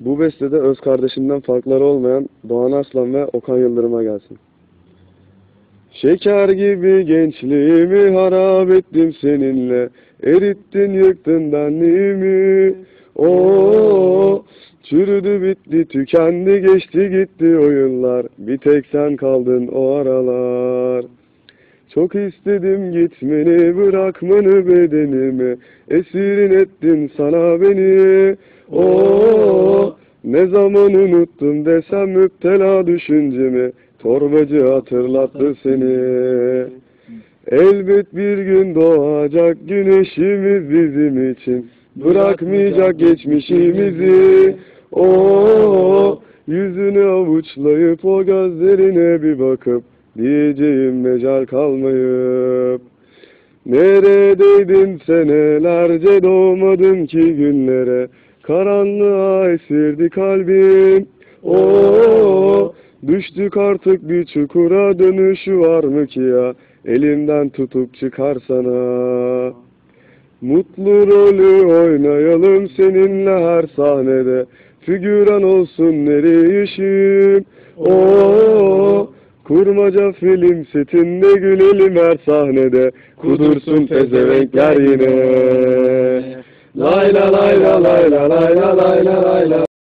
Bu bestede öz kardeşinden farkları olmayan Doğan Arslan ve Okan Yıldırım'a gelsin. Şeker gibi gençliğimi harap ettim seninle. Erittin yıktın benliğimi. Oo, çürüdü bitti tükendi geçti gitti o yıllar. Bir tek sen kaldın o aralar çok istedim gitmeni, bırakmanı bedenimi. Esirin ettin sana beni. Oo, ne zaman unuttum desem müptela düşüncemi. Torbacı hatırlattı seni. Elbet bir gün doğacak güneşimiz bizim için. Bırakmayacak geçmişimizi. Oo, yüzünü avuçlayıp o gözlerine bir bakıp diyeceğim mecal kalmayıp. Neredeydin senelerce doğmadın ki günlere. Karanlığa esirdi kalbim. Oo, düştük artık bir çukura dönüşü var mı ki ya? Elimden tutup çıkarsana. Mutlu rolü oynayalım seninle her sahnede. Figüran olsun nereye işim? Oo, kurmaca film setinde gülelim her sahnede. Kudursun pezevenkler yine. Lay la lay la lay la lay la lay la lay la.